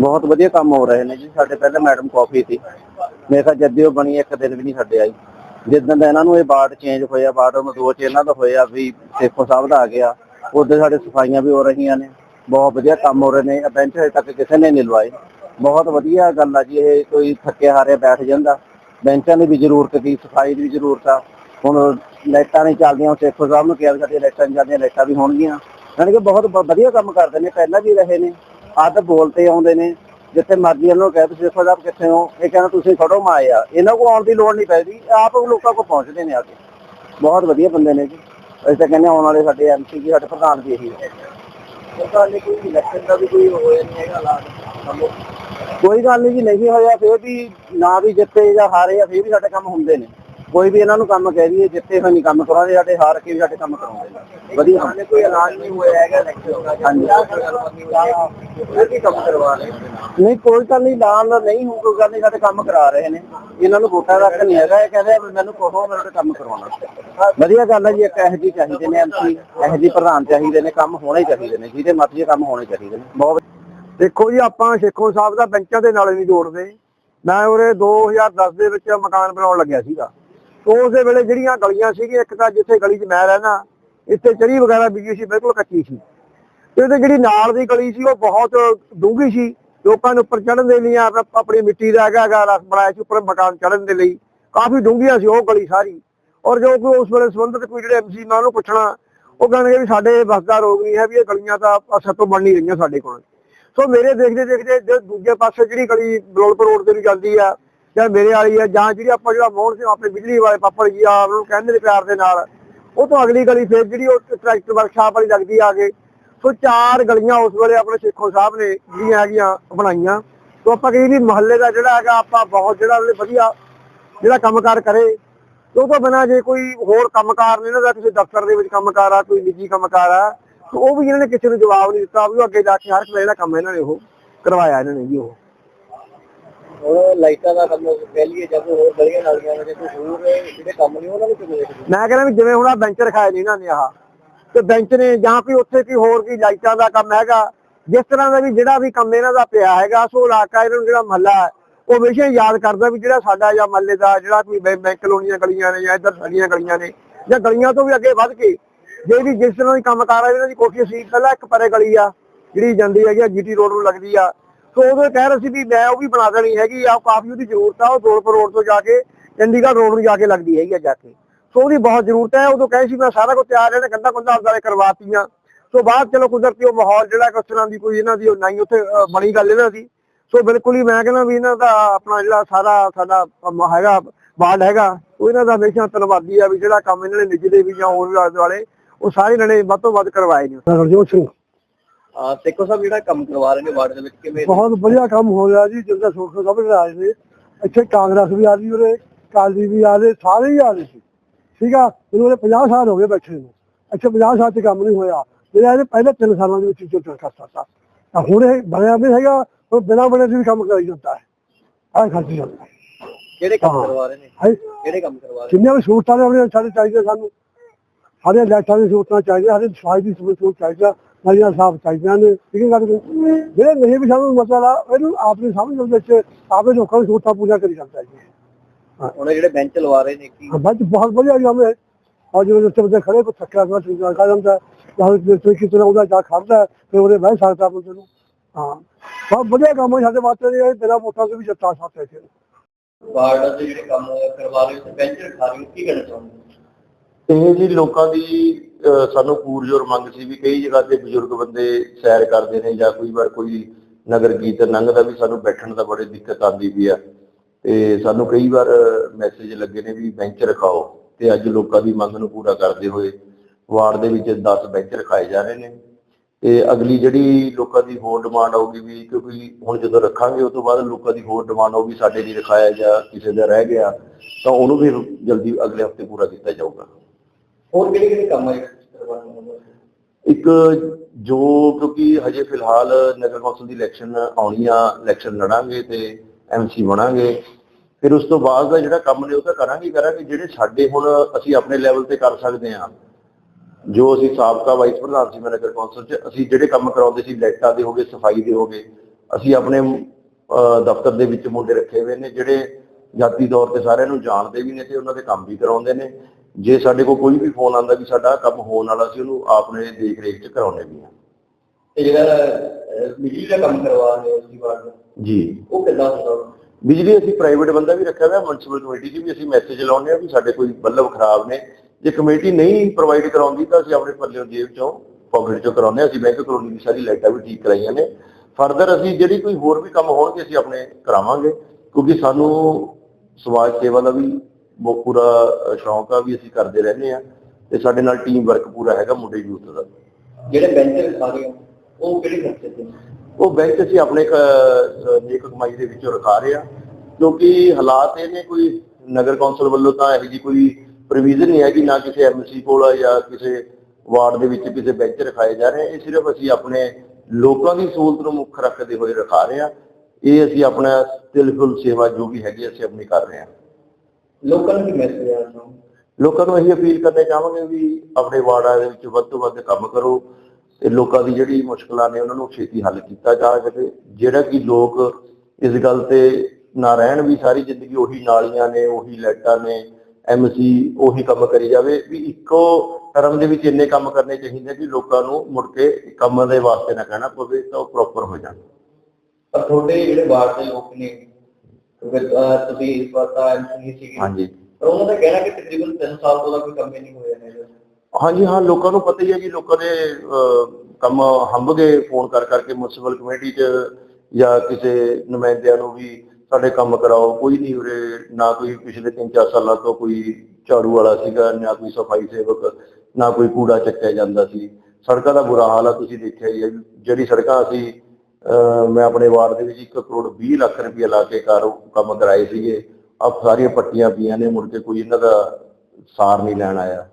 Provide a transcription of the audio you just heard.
ਬਹੁਤ ਵਧੀਆ ਕੰਮ ਹੋ ਰਹੇ ਨੇ ਜੀ। ਸਾਡੇ ਪਹਿਲਾਂ ਮੈਡਮ ਕਾਫੀ ਸੀ। ਮੇਰੇ ਖਿਆਲ ਜਦ ਦੀ ਉਹ ਬਣੀ, ਇੱਕ ਦਿਨ ਵੀ ਨਹੀਂ ਸਾਡੇ ਆਈ ਜਿੱਦਾਂ ਦਾ ਇਹਨਾਂ ਨੂੰ ਇਹ ਵਾਰਡ ਚੇਂਜ ਹੋਇਆ, ਵਾਰਡ ਨੰਬਰ ਦੋ ਚ ਇਹਨਾਂ ਦਾ ਹੋਇਆ ਵੀ ਸੇਖੋ ਸਾਹਿਬ ਦਾ ਆ ਗਿਆ ਉਦੋਂ ਸਾਡੇ ਸਫਾਈਆਂ ਵੀ ਹੋ ਰਹੀਆਂ ਨੇ। ਬਹੁਤ ਵਧੀਆ ਕੰਮ ਹੋ ਰਹੇ ਨੇ। ਬੈਂਚ ਹਜੇ ਤੱਕ ਕਿਸੇ ਨੇ ਨਹੀਂ ਲਵਾਏ। ਬਹੁਤ ਵਧੀਆ ਗੱਲ ਆ ਜੀ, ਇਹ ਕੋਈ ਥੱਕੇ ਹਾਰੇ ਬੈਠ ਜਾਂਦਾ ਬੈਂਚਾਂ ਦੀ ਵੀ ਜ਼ਰੂਰਤ ਸੀ, ਸਫ਼ਾਈ ਦੀ ਵੀ ਜ਼ਰੂਰਤ ਆ। ਹੁਣ ਲਾਈਟਾਂ ਨਹੀਂ ਚੱਲਦੀਆਂ ਸੇਖੋ ਸਾਹਿਬ ਨੂੰ ਕਿਹਾ ਵੀ ਸਾਡੀਆਂ ਲਾਈਟਾਂ ਨਹੀਂ ਚੱਲਦੀਆਂ, ਲਾਈਟਾਂ ਵੀ ਹੋਣਗੀਆਂ। ਯਾਨੀ ਕਿ ਬਹੁਤ ਵਧੀਆ ਕੰਮ ਕਰਦੇ ਨੇ, ਪਹਿਲਾਂ ਵੀ ਰਹੇ ਨੇ। ਆਹ ਤਾਂ ਬੋਲਤੇ ਆਉਂਦੇ ਨੇ, ਜਿੱਥੇ ਮਰਜ਼ੀ ਇਹਨਾਂ ਨੂੰ ਕਹਿ ਤੁਸੀਂ ਦੇਖੋ ਸਾਹਿਬ ਕਿੱਥੇ ਹੋ, ਇਹ ਕਹਿੰਦਾ ਤੁਸੀਂ ਖੜੋ ਮਾਏ ਆ। ਇਹਨਾਂ ਕੋਲ ਆਉਣ ਦੀ ਲੋੜ ਨਹੀਂ ਪੈਦੀ, ਆਪ ਲੋਕਾਂ ਕੋਲ ਪਹੁੰਚਦੇ ਨੇ ਆ ਕੇ। ਬਹੁਤ ਵਧੀਆ ਬੰਦੇ ਨੇ ਜੀ। ਅਸੀਂ ਤਾਂ ਕਹਿੰਦੇ ਆਉਣ ਵਾਲੇ ਸਾਡੇ ਐਮਸੀ ਜੀ, ਸਾਡੇ ਪ੍ਰਧਾਨ ਵੀ ਇਹੀ ਕੋਈ ਗੱਲ ਨਹੀਂ ਜੀ, ਨਹੀਂ ਹੋਇਆ, ਫੇਰ ਵੀ ਨਾ ਵੀ ਜਿੱਤੇ ਜਾਂ ਹਾਰੇ ਆ, ਫੇਰ ਵੀ ਸਾਡੇ ਕੰਮ ਹੁੰਦੇ ਨੇ। ਕੋਈ ਵੀ ਇਹਨਾਂ ਨੂੰ ਕੰਮ ਕਹਿ ਦਈਏ ਹੋਏ ਨਹੀਂ ਕੰਮ ਕਰਾਉਂਦੇ ਸਾਡੇ ਹਾਰ ਕੇ ਵੀ ਸਾਡੇ ਕੰਮ ਕਰਾਉਂਦੇ ਨੇ। ਵਧੀਆ। ਹਾਲੇ ਕੋਈ ਐਲਾਨ ਨਹੀਂ ਹੋਇਆ ਹੈਗਾ ਇਲੈਕਸ਼ਨ ਦਾ ਹਾਂਜੀ। ਕੰਮ ਕਰਵਾ ਰਹੇ ਨਹੀਂ ਕੋਈ ਗੱਲ ਨਹੀਂ ਐਲਾਨ ਨਹੀਂ ਹੋ ਕੋਈ ਗੱਲ ਨਹੀਂ ਸਾਡੇ ਕੰਮ ਕਰਾ ਰਹੇ ਨੇ। ਇਹਨਾਂ ਨੂੰ ਵੋਟਾਂ ਦਾ ਹੱਕ ਨਹੀਂ ਹੈਗਾ ਇਹ ਕਹਿੰਦੇ ਮੈਨੂੰ ਕਹੋ ਮੈਂ ਤੁਹਾਡੇ ਕੰਮ ਕਰਵਾਉਣਾ। ਵਧੀਆ ਗੱਲ ਹੈ ਜੀ ਇੱਕ ਇਹੋ ਜਿਹੀ ਚਾਹੀਦੇ ਨੇ ਐਮਸੀ ਇਹੋ ਜਿਹੀ ਪ੍ਰਧਾਨ ਚਾਹੀਦੇ ਨੇ ਕੰਮ ਹੋਣੇ ਚਾਹੀਦੇ ਨੇ ਜਿਹਦੇ ਮਰਜ਼ੀ ਕੰਮ ਹੋਣੇ ਚਾਹੀਦੇ ਨੇ। ਬਹੁਤ ਦੇਖੋ ਜੀ ਆਪਾਂ ਸ਼ੇਖੋ ਸਾਹਿਬ ਦਾ ਬੈਂਚਾਂ ਦੇ ਨਾਲ ਨਹੀਂ ਜੋੜਦੇ। ਮੈਂ ਉਰੇ 2010 ਦੇ ਵਿੱਚ ਮਕਾਨ ਬਣਾਉਣ ਲੱਗਿਆ ਸੀਗਾ। ਸੋ ਉਸ ਵੇਲੇ ਜਿਹੜੀਆਂ ਗਲੀਆਂ ਸੀਗੀਆਂ, ਇੱਕ ਤਾਂ ਜਿੱਥੇ ਗਲੀ 'ਚ ਮੈਂ ਰਹਿਣਾ ਇੱਥੇ ਚੜੀ ਵਗੈਰਾ ਬੀਜੀ ਸੀ, ਬਿਲਕੁਲ ਕੱਚੀ ਸੀ। ਤੇ ਉਹਦੇ ਜਿਹੜੀ ਨਾਲ ਦੀ ਗਲੀ ਸੀ, ਉਹ ਬਹੁਤ ਡੂੰਘੀ ਸੀ। ਲੋਕਾਂ ਨੂੰ ਉੱਪਰ ਚੜਨ ਦੇ ਲਈ ਆਪਣੀ ਮਿੱਟੀ ਦਾ ਹੈਗਾ ਹੈਗਾ ਰਸ ਬਣਾਇਆ ਸੀ, ਉੱਪਰ ਮਕਾਨ ਚੜਨ ਦੇ ਲਈ। ਕਾਫੀ ਡੂੰਘੀਆਂ ਸੀ ਉਹ ਗਲੀ ਸਾਰੀ। ਔਰ ਜੋ ਕੋਈ ਉਸ ਵੇਲੇ ਸੰਬੰਧਿਤ ਕੋਈ ਜਿਹੜੇ ਐਮਸੀ ਮੈਂ ਉਹਨੂੰ ਪੁੱਛਣਾ, ਉਹ ਕਹਿੰਦੇ ਵੀ ਸਾਡੇ ਬਸ ਰੋਗ ਨਹੀਂ ਹੈ ਵੀ ਇਹ ਗਲੀਆਂ ਤਾਂ ਅਸਰ ਤੋਂ ਬਣ ਨਹੀਂ ਰਹੀਆਂ ਸਾਡੇ ਕੋਲ। ਸੋ ਮੇਰੇ ਦੇਖਦੇ ਦੇਖਦੇ ਦੂਜੇ ਪਾਸੇ ਜਿਹੜੀ ਗਲੀ ਬਲੋਲਪੁਰ ਰੋਡ ਤੇ ਨੂੰ ਜਾਂਦੀ ਆ ਜਾਂ ਮੇਰੇ ਵਾਲੀ ਆ, ਜਾਂ ਜਿਹੜੀ ਆਪਾਂ ਜਿਹੜਾ ਮੋਹਨ ਸਿੰਘ ਆਪਣੇ ਬਿਜਲੀ ਵਾਲੇ ਪਾਪੜ ਜੀ ਆ, ਉਹਨਾਂ ਨੂੰ ਕਹਿੰਦੇ ਨੇ ਪਿਆਰ ਦੇ ਨਾਲ, ਉਹ ਤੋਂ ਅਗਲੀ ਗਲੀ ਫਿਰ ਜਿਹੜੀ ਉਹ ਟਰੈਕਟਰ ਵਰਕਸ਼ਾਪ ਵਾਲੀ ਲੱਗਦੀ ਆ ਕੇ ਸੋ ਚਾਰ ਗਲੀਆਂ ਉਸ ਵੇਲੇ ਆਪਣੇ ਸ਼ੇਖੋ ਸਾਹਿਬ ਨੇ ਜਿਹੜੀਆਂ ਹੈਗੀਆਂ ਬਣਾਈਆਂ, ਸੋ ਆਪਾਂ ਕਹੀ ਵੀ ਮਹੱਲੇ ਦਾ ਜਿਹੜਾ ਹੈਗਾ, ਆਪਾਂ ਬਹੁਤ ਜਿਹੜਾ ਉਹਨੇ ਵਧੀਆ ਜਿਹੜਾ ਕੰਮਕਾਰ ਕਰੇ, ਤੇ ਉਹ ਤੋਂ ਬਿਨਾਂ ਜੇ ਕੋਈ ਹੋਰ ਕੰਮਕਾਰ ਨੇ ਇਹਨਾਂ ਦਾ ਕਿਸੇ ਦਫ਼ਤਰ ਦੇ ਵਿੱਚ ਕੰਮਕਾਰ ਆ, ਕੋਈ ਨਿੱਜੀ ਕੰਮਕਾਰ ਆ ਉਹ ਵੀ ਇਹਨਾਂ ਨੇ ਕਿਸੇ ਨੂੰ ਜਵਾਬ ਨਹੀਂ ਦਿੱਤਾ ਵੀ ਅੱਗੇ ਜਾ ਕੇ ਹਰ ਇੱਕ ਦਾ ਜਿਹੜਾ ਕੰਮ ਇਹਨਾਂ ਨੇ ਉਹ ਕਰਵਾਇਆ ਇਹਨਾਂ ਨੇ ਜੀ ਉਹ। ਉਹ ਲਾਈਟਾਂ ਦਾ ਕੰਮ ਕਹਿ ਲਈਏ ਜਾਂ ਕੋਈ ਹੋਰ ਗਲੀਆਂ ਨਾਲੀਆਂ ਦੇ ਕੋਈ ਹੋਰ ਜਿਹੜੇ ਕੰਮ ਨੇ ਉਹਨਾਂ ਨੂੰ ਕਿਵੇਂ ਦੇਖਦੇ ਮੈਂ ਕਹਿੰਦਾ ਵੀ ਜਿਵੇਂ ਹੁਣ ਆ ਬੈਂਚ ਰਖਾਏ ਨੇ ਇਹਨਾਂ ਨੇ ਆਹ, ਤੇ ਬੈਂਚ ਨੇ ਜਾਂ ਕੋਈ ਉੱਥੇ ਕੋਈ ਹੋਰ ਕੀ ਲਾਈਟਾਂ ਦਾ ਕੰਮ ਹੈਗਾ, ਜਿਸ ਤਰ੍ਹਾਂ ਦਾ ਵੀ ਜਿਹੜਾ ਵੀ ਕੰਮ ਇਹਨਾਂ ਦਾ ਪਿਆ ਹੈਗਾ, ਸੋ ਇਲਾਕਾ ਇਹਨਾਂ ਨੂੰ ਜਿਹੜਾ ਮਹੱਲਾ ਹੈ, ਉਹ ਹਮੇਸ਼ਾ ਯਾਦ ਕਰਦਾ ਵੀ ਜਿਹੜਾ ਸਾਡਾ ਜਾਂ ਮਹੱਲੇ ਦਾ ਜਿਹੜਾ ਕੋਈ ਬੈਂਕ ਕਲੋਨੀਆਂ ਗਲੀਆਂ ਨੇ ਜਾਂ ਇੱਧਰ ਸਾਡੀਆਂ ਗਲੀਆਂ ਨੇ, ਜਾਂ ਗਲੀਆਂ ਤੋਂ ਵੀ ਅੱਗੇ ਵੱਧ ਕੇ ਜੇ ਵੀ ਜਿਸ ਤਰ੍ਹਾਂ ਦੀ ਕੰਮ ਕਾਰ ਆ, ਇਹਨਾਂ ਦੀ ਕੋਸ਼ਿਸ਼ ਸੀ ਪਹਿਲਾਂ ਇੱਕ ਪਰੇ ਗਲੀ ਆ, ਜਿਹੜੀ ਜਾਂਦੀ ਹੈਗੀ ਆ, ਜੀਟੀ ਰੋਡ ਨੂੰ ਲੱਗਦੀ ਆ ਸੋ ਉਦੋਂ ਕਹਿ ਰਹੇ ਸੀ ਵੀ ਮੈਂ ਉਹ ਵੀ ਬਣਾ ਦੇਣੀ ਹੈਗੀ ਆ ਕਾਫੀ ਉਹਦੀ ਜ਼ਰੂਰਤ ਆ, ਉਹ ਦੌਲਪੁਰ ਰੋਡ ਤੋਂ ਜਾ ਕੇ, ਚੰਡੀਗੜ੍ਹ ਰੋਡ ਨੂੰ ਜਾ ਕੇ ਲੱਗਦੀ ਹੈਗੀ ਆ ਜਾ ਕੇ। ਸੋ ਉਹਦੀ ਬਹੁਤ ਜ਼ਰੂਰਤ ਹੈ, ਉਦੋਂ ਕਹੇ ਸੀ ਮੈਂ ਸਾਰਾ ਕੁਝ ਤਿਆਰ ਹੈ ਕੰਦਾ ਕੰਦਾ ਆਪਦਾਰੇ ਕਰਵਾਤੀਆਂ। ਸੋ ਬਾਅਦ ਚਲੋ ਕੁਦਰਤੀ ਉਹ ਮਾਹੌਲ ਜਿਹੜਾ ਕਿ ਤਰ੍ਹਾਂ ਦੀ ਕੋਈ ਇਹਨਾਂ ਦੀ ਉਹ ਨਹੀਂ, ਉੱਥੇ ਬਣੀ ਗੱਲ ਇਹਨਾਂ ਦੀ। ਸੋ ਬਿਲਕੁਲ ਹੀ ਮੈਂ ਕਹਿੰਦਾ ਵੀ ਇਹਨਾਂ ਦਾ ਆਪਣਾ ਜਿਹੜਾ ਸਾਰਾ, ਸਾਡਾ ਹੈਗਾ, ਵਾਰਡ ਹੈਗਾ, ਉਹ ਇਹਨਾਂ ਦਾ ਹਮੇਸ਼ਾ ਧੰਨਵਾਦੀ ਆ ਵੀ ਜਿਹੜਾ ਕੰਮ ਇਹਨਾਂ ਨੇ ਨਿੱਜੀ ਦੇ ਵੀ ਜਾਂ ਹੋਰ ਵੀ ਆਲੇ ਦੁਆਲੇ ਉਹ ਸਾਰੇ ਇਹਨਾਂ ਨੇ ਵੱਧ ਤੋਂ ਵੱਧ ਕਰਵਾਏ ਨੇ। ਰਣਜੋਤ ਸਿੰਘ। ਸੇਖੋ ਸਾਹਿਬ ਜਿਹੜਾ ਕੰਮ ਕਰਵਾ ਰਹੇ ਨੇ ਵਾਰਡ ਦੇ ਵਿੱਚ ਕਿਵੇਂ ਬਹੁਤ ਵਧੀਆ ਕੰਮ ਹੋ ਰਿਹਾ ਜੀ ਜਿੰਦਾ ਸੋਖ ਸਭ ਰਾਜ ਨੇ ਇੱਥੇ ਕਾਂਗਰਸ ਵੀ ਆ ਰਹੀ ਉਰੇ ਕਾਲੀ ਵੀ ਆ ਰਹੇ ਸਾਰੇ ਹੀ ਆ ਰਹੇ ਸੀ। ਠੀਕ ਆ ਉਹਨੂੰ 50 ਸਾਲ ਹੋ ਗਏ ਬੈਠੇ ਨੂੰ। ਇੱਥੇ 50 ਸਾਲ ਤੇ ਕੰਮ ਨਹੀਂ ਹੋਇਆ। ਜਿਹੜਾ ਇਹਨੇ ਪਹਿਲੇ 3 ਸਾਲਾਂ ਦੇ ਵਿੱਚ ਜੋ ਕਰ ਸਕਤਾ ਤਾਂ। ਹੁਣ ਇਹ ਬਣਿਆ ਵੀ ਹੈਗਾ ਉਹ ਬਿਨਾਂ ਬਣੇ ਵੀ ਕੰਮ ਕਰਾਈ ਜਾਂਦਾ ਹੈ। ਆਹ ਖਰਚ ਜਾਂਦਾ ਕਿਹੜੇ ਕੰਮ। ਕਰਵਾ ਰਹੇ ਨੇ? ਕਿਹੜੇ ਕੰਮ ਕਰਵਾ ਰਹੇ ਜਿੰਨੀਆਂ ਵੀ ਸਹੂਲਤਾਂ ਨੇ ਆਪਣੇ ਸਾਡੇ ਚਾਹੀਦੇ ਸਾਨੂੰ। ਸਾਰੇ ਲੈਟਾਂ ਦੀ ਸਹੂਲਤਾਂ ਚਾਹੀਦੀਆਂ ਸਾਰੇ ਸਫ਼ਾਈ ਦੀ ਸਹੂਲਤ ਚਾਹੀਦਾ ਨਲੀਆਂ ਸਾਫ਼ ਚਾਹੀਦੀਆਂ ਨੇ। ਠੀਕ ਹੈ ਗੱਲ ਜਿਹੜੇ ਨਹੀਂ ਵੀ ਸਾਨੂੰ ਮਸਲਾ ਇਹਨੂੰ ਆਪਣੀ ਸਮਝ ਦੇ ਵਿੱਚ ਆਪੇ ਲੋਕਾਂ ਦੀ ਸਹੂਲਤਾਂ ਪੂਰੀਆਂ ਕਰੀ ਜਾਂਦਾ ਜੀ। ਨੇ ਉਹਨੇ ਜਿਹੜੇ ਬੈਂਚ ਲਵਾ ਰਹੇ ਨੇ ਕੀ? ਬੱਚ ਬਹੁਤ ਵਧੀਆ ਕੰਮ ਹੈ। ਔਰ ਉੱਥੇ ਬੰਦੇ ਖੜੇ ਕੋ ਥੱਕਿਆ ਹੋਇਆ ਸੀ ਕਾ ਜਾਂਦਾ ਤਾਂ ਕੋਈ ਕਿਸ ਤਰ੍ਹਾਂ ਉਹਦਾ ਜਾ ਖੜਦਾ ਤੇ ਉਹਦੇ ਬਹਿ ਸਕਦਾ ਬੰਦੇ ਨੂੰ। ਹਾਂ। ਬਹੁਤ ਵਧੀਆ ਕੰਮ ਹੈ ਸਾਡੇ ਵਾਸਤੇ ਇਹ ਬਿਨਾਂ ਵੋਟਾਂ ਤੋਂ ਵੀ ਜੱਟਾ ਸਾਥ ਹੈ ਵਾਰਡ ਦੇ ਜਿਹੜੇ ਕੰਮ ਕਰਵਾ ਰਹੇ ਨੇ ਬੈਂਚ ਰਖਾ ਰਹੇ ਕੀ ਕਹਿਣਾ ਚਾਹੁੰਦੇ ਇਹ ਜੀ ਲੋਕਾਂ ਦੀ ਸਾਨੂੰ ਪੂਰਜੋਰ ਮੰਗ ਸੀ ਵੀ ਕਈ ਜਗ੍ਹਾ ਤੇ ਬਜ਼ੁਰਗ ਬੰਦੇ ਸੈਰ ਕਰਦੇ ਨੇ ਜਾਂ ਕੋਈ ਵਾਰ ਕੋਈ ਨਗਰ ਕੀਰਤਨ ਲੰਘਦਾ ਵੀ ਸਾਨੂੰ ਬੈਠਣ ਦਾ ਬੜੀ ਦਿੱਕਤ ਆਉਂਦੀ ਵੀ ਆ। ਤੇ ਸਾਨੂੰ ਕਈ ਵਾਰ ਮੈਸੇਜ ਲੱਗੇ ਨੇ ਵੀ ਬੈਂਚ ਰਖਾਓ ਤੇ ਅੱਜ ਲੋਕਾਂ ਦੀ ਮੰਗ ਨੂੰ ਪੂਰਾ ਕਰਦੇ ਹੋਏ ਵਾਰਡ ਦੇ ਵਿੱਚ 10 ਬੈਂਚ ਰਖਾਏ ਜਾ ਰਹੇ ਨੇ। ਤੇ ਅਗਲੀ ਜਿਹੜੀ ਲੋਕਾਂ ਦੀ ਹੋਰ ਡਿਮਾਂਡ ਆਊਗੀ ਵੀ ਕਿਉਂਕਿ ਹੁਣ ਜਦੋਂ ਰੱਖਾਂਗੇ ਉਸ ਤੋਂ ਬਾਅਦ ਲੋਕਾਂ ਦੀ ਹੋਰ ਡਿਮਾਂਡ ਆਊਗੀ, ਸਾਡੇ ਲਈ ਰਖਾਇਆ ਜਾਂ ਕਿਸੇ ਦਾ ਰਹਿ ਗਿਆ, ਤਾਂ ਉਹਨੂੰ ਵੀ ਜਲਦੀ ਅਗਲੇ ਹਫ਼ਤੇ ਪੂਰਾ ਕੀਤਾ ਜਾਊਗਾ। ਹੋਰ ਕਿਹੜੇ ਕਿਹੜੇ ਕੰਮ ਹੈ ਇੱਕ ਜੋ ਕਿਉਂਕਿ ਹਜੇ ਫਿਲਹਾਲ ਨਗਰ ਕੌਂਸਲ ਦੀ ਇਲੈਕਸ਼ਨ ਆਉਣੀ ਆ ਇਲੈਕਸ਼ਨ ਲੜਾਂਗੇ ਤੇ ਐਮਸੀ ਬਣਾਂਗੇ। ਫਿਰ ਉਸ ਤੋਂ ਬਾਅਦ ਦਾ ਜਿਹੜਾ ਕੰਮ ਨੇ ਉਹ ਤਾਂ ਕਰਾਂਗੇ ਕਰਾਂਗੇ, ਜਿਹੜੇ ਸਾਡੇ ਹੁਣ ਅਸੀਂ ਆਪਣੇ ਲੈਵਲ ਤੇ ਕਰ ਸਕਦੇ ਹਾਂ। ਜੋ ਅਸੀਂ ਸਾਬਕਾ ਵਾਈਸ ਪ੍ਰਧਾਨ ਸੀ ਨਗਰ ਕੌਂਸਲ 'ਚ, ਅਸੀਂ ਜਿਹੜੇ ਕੰਮ ਕਰਾਉਂਦੇ ਸੀ, ਲਾਈਟਾਂ ਦੇ ਹੋਗੇ ਸਫ਼ਾਈ ਦੇ ਹੋਗੇ ਅਸੀਂ ਆਪਣੇ ਦਫ਼ਤਰ ਦੇ ਵਿੱਚ ਮੁੰਡੇ ਰੱਖੇ ਹੋਏ ਨੇ, ਜਿਹੜੇ ਜਾਤੀ ਤੌਰ ਤੇ ਸਾਰਿਆਂ ਨੂੰ ਜਾਣਦੇ ਵੀ ਨੇ ਤੇ ਉਹਨਾਂ ਦੇ ਕੰਮ ਵੀ ਕਰਾਉਂਦੇ ਨੇ। ਜੇ ਸਾਡੇ ਕੋਲ ਕੋਈ ਵੀ ਫੋਨ ਆਉਂਦਾ ਵੀ ਸਾਡਾ ਕੰਮ ਹੋਣ ਵਾਲਾ ਸੀ ਉਹਨੂੰ ਆਪਣੇ ਦੇਖ ਰੇਖ ਚ ਕਰਾਉਂਦੇ ਵੀ ਆ ਤੇ ਜਿਹੜਾ ਅਹ, ਬਿਜਲੀ ਦਾ ਕੰਮ ਕਰਵਾ ਰਹੇ ਹੋ ਉਸ ਦੀ ਵਾਰ ਜੀ। ਉਹ ਕਿੱਦਾਂ ਹੁੰਦਾ? ਵਾ? ਬਿਜਲੀ ਅਸੀਂ ਪ੍ਰਾਈਵੇਟ ਬੰਦਾ ਵੀ ਰੱਖਿਆ ਹੋਇਆ ਮਿਊਨਿਸਪਲ ਕਮੇਟੀ 'ਚ ਵੀ ਅਸੀਂ ਮੈਸੇਜ ਲਾਉਂਦੇ ਆ ਵੀ ਸਾਡੇ ਕੋਈ ਬੱਲਬ ਖਰਾਬ ਨੇ। ਜੇ ਕਮੇਟੀ ਨਹੀਂ ਪ੍ਰੋਵਾਈਡ ਕਰਾਉਂਦੀ ਤਾਂ ਅਸੀਂ ਆਪਣੇ ਪੱਲਿਓਂ ਜੇਬ ਚੋਂ ਪਾਕਟ ਚੋਂ ਕਰਾਉਂਦੇ ਹਾਂ। ਅਸੀਂ ਬੈਂਕ ਕਲੋਨੀ ਦੀ ਸਾਰੀ ਲਾਈਟਾਂ ਵੀ ਠੀਕ ਕਰਾਈਆਂ ਨੇ। ਫਰਦਰ ਅਸੀਂ ਜਿਹੜੀ ਕੋਈ ਹੋਰ ਵੀ ਕੰਮ ਹੋਣਗੇ ਅਸੀਂ ਆਪਣੇ ਕਰਾਵਾਂਗੇ ਕਿਉਂਕਿ ਸਾਨੂੰ ਸਮਾਜ ਸੇਵਾ ਦਾ ਵੀ ਬਹੁਤ ਪੂਰਾ ਸ਼ੌਂਕ ਆ ਵੀ ਅਸੀਂ ਕਰਦੇ ਰਹਿੰਦੇ ਆ ਤੇ ਸਾਡੇ ਨਾਲ ਟੀਮ ਵਰਕ ਪੂਰਾ ਹੈਗਾ ਮੁੰਡੇ ਯੂਥ ਦਾ। ਜਿਹੜੇ ਬੈਂਚ ਵਿਖਾ ਰਹੇ ਹੋ ਉਹ ਕਿਹੜੇ ਖਰਚੇ ਤੇ? ਉਹ ਬੈਂਕ ਅਸੀਂ ਆਪਣੇ ਨੇਕ ਕਮਾਈ ਦੇ ਵਿੱਚੋਂ ਰਖਾ ਰਹੇ ਆ ਕਿਉਂਕਿ ਹਾਲਾਤ ਇਹ ਨੇ ਕੋਈ ਨਗਰ ਕੌਂਸਲ ਵੱਲੋਂ ਤਾਂ ਇਹੋ ਜੀ ਕੋਈ ਪ੍ਰੋਵੀਜ਼ਨ ਨਹੀਂ ਹੈ ਕਿ ਨਾ ਕਿਸੇ ਐਮਸੀ ਕੋਲ ਆ ਜਾਂ ਕਿਸੇ ਵਾਰਡ ਦੇ ਵਿੱਚ ਕਿਸੇ ਬੈਂਚ ਰਖਾਏ ਜਾ ਰਹੇ ਇਹ ਸਿਰਫ ਅਸੀਂ ਆਪਣੇ ਲੋਕਾਂ ਦੀ ਸਹੂਲਤ ਨੂੰ ਮੁੱਖ ਰੱਖਦੇ ਹੋਏ ਰਖਾ ਰਹੇ ਆ ਇਹ ਅਸੀਂ ਆਪਣਾ ਤਿਲਫੁਲ ਸੇਵਾ ਜੋ ਵੀ ਹੈਗੀ ਅਸੀਂ ਆਪਣੀ ਕਰ ਰਹੇ ਆ ਲੋਕਾਂ ਨੂੰ ਕੀ ਮੈਸੇਜ ਆ ਲੋਕਾਂ ਨੂੰ ਇਹੀ ਅਪੀਲ ਕਰਨਾ ਚਾਹਾਂਗੇ ਵੀ ਆਪਣੇ ਵਾਰਡਾਂ ਦੇ ਵਿੱਚ ਵੱਧ ਤੋਂ ਵੱਧ ਕੰਮ ਕਰੋ ਤੇ ਲੋਕਾਂ ਦੀ ਜਿਹੜੀ ਮੁਸ਼ਕਲਾਂ ਨੇ ਉਹਨਾਂ ਨੂੰ ਛੇਤੀ ਹੱਲ ਕੀਤਾ ਜਾ ਸਕੇ। ਜਿਹੜਾ ਕਿ ਲੋਕ ਇਸ ਗੱਲ ਤੇ ਨਾ ਰਹਿਣ ਵੀ ਸਾਰੀ ਜ਼ਿੰਦਗੀ ਉਹੀ ਨਾਲੀਆਂ ਨੇ ਉਹੀ ਲਾਈਟਾਂ ਨੇ ਐਮਸੀ ਉਹੀ ਕੰਮ ਕਰੀ ਜਾਵੇ ਵੀ ਇੱਕੋ ਟਰਮ ਦੇ ਵਿੱਚ ਇੰਨੇ ਕੰਮ ਕਰਨੇ ਚਾਹੀਦੇ ਕਿ ਲੋਕਾਂ ਨੂੰ ਮੁੜ ਕੇ ਕੰਮ ਦੇ ਵਾਸਤੇ ਨਾ ਕਹਿਣਾ ਪਵੇ ਤਾਂ ਉਹ ਪ੍ਰੋਪਰ ਹੋ ਜਾਣ। ਪਰ ਤੁਹਾਡੇ ਜਿਹੜੇ ਬਾਹਰ ਦੇ ਲੋਕ ਨੇ ਤੁਸੀਂ ਹਾਂਜੀ। ਪਰ ਉਹਨਾਂ ਦਾ ਕਹਿਣਾ ਕਿ ਤਕਰੀਬਨ 3 ਸਾਲ ਤੋਂ ਦਾ ਕੋਈ ਕੰਮ ਹੀ ਨਹੀਂ ਹੋਇਆ ਹੈਗਾ ਹਾਂਜੀ ਹਾਂ ਲੋਕਾਂ ਨੂੰ ਪਤਾ ਹੀ ਹੈ ਜੀ ਲੋਕਾਂ ਦੇ ਕੰਮ ਹੰਭ ਗਏ ਫੋਨ ਕਰ ਕਰਕੇ ਮਿਊਨਿਸਪਲ ਕਮੇਟੀ 'ਚ ਜਾਂ ਕਿਸੇ ਨੁਮਾਇੰਦਿਆਂ ਨੂੰ ਵੀ ਸਾਡੇ ਕੰਮ ਕਰਾਓ ਕੋਈ ਨਹੀਂ ਉਰੇ ਨਾ ਕੋਈ ਪਿਛਲੇ 3-4 ਸਾਲਾਂ ਤੋਂ ਕੋਈ ਝਾੜੂ ਵਾਲਾ ਸੀਗਾ ਨਾ ਕੋਈ ਸਫ਼ਾਈ ਸੇਵਕ ਨਾ ਕੋਈ ਕੂੜਾ ਚੱਕਿਆ ਜਾਂਦਾ ਸੀ। ਸੜਕਾਂ ਦਾ ਬੁਰਾ ਹਾਲ ਆ ਤੁਸੀਂ ਦੇਖਿਆ ਹੀ ਹੈ ਜਿਹੜੀ ਸੜਕਾਂ ਅਸੀਂ ਮੈਂ ਆਪਣੇ ਵਾਰਡ ਦੇ ਵਿੱਚ 1 ਕਰੋੜ 20 ਲੱਖ ਰੁਪਏ ਲਾ ਕੇ ਕਾਰ ਕੰਮ ਕਰਾਏ ਸੀਗੇ। ਆਹ ਸਾਰੀਆਂ ਪੱਟੀਆਂ ਪਈਆਂ ਨੇ, ਮੁੜ ਕੇ ਕੋਈ ਇਹਨਾਂ ਦਾ ਸਾਰ ਨਹੀਂ ਲੈਣ ਆਇਆ।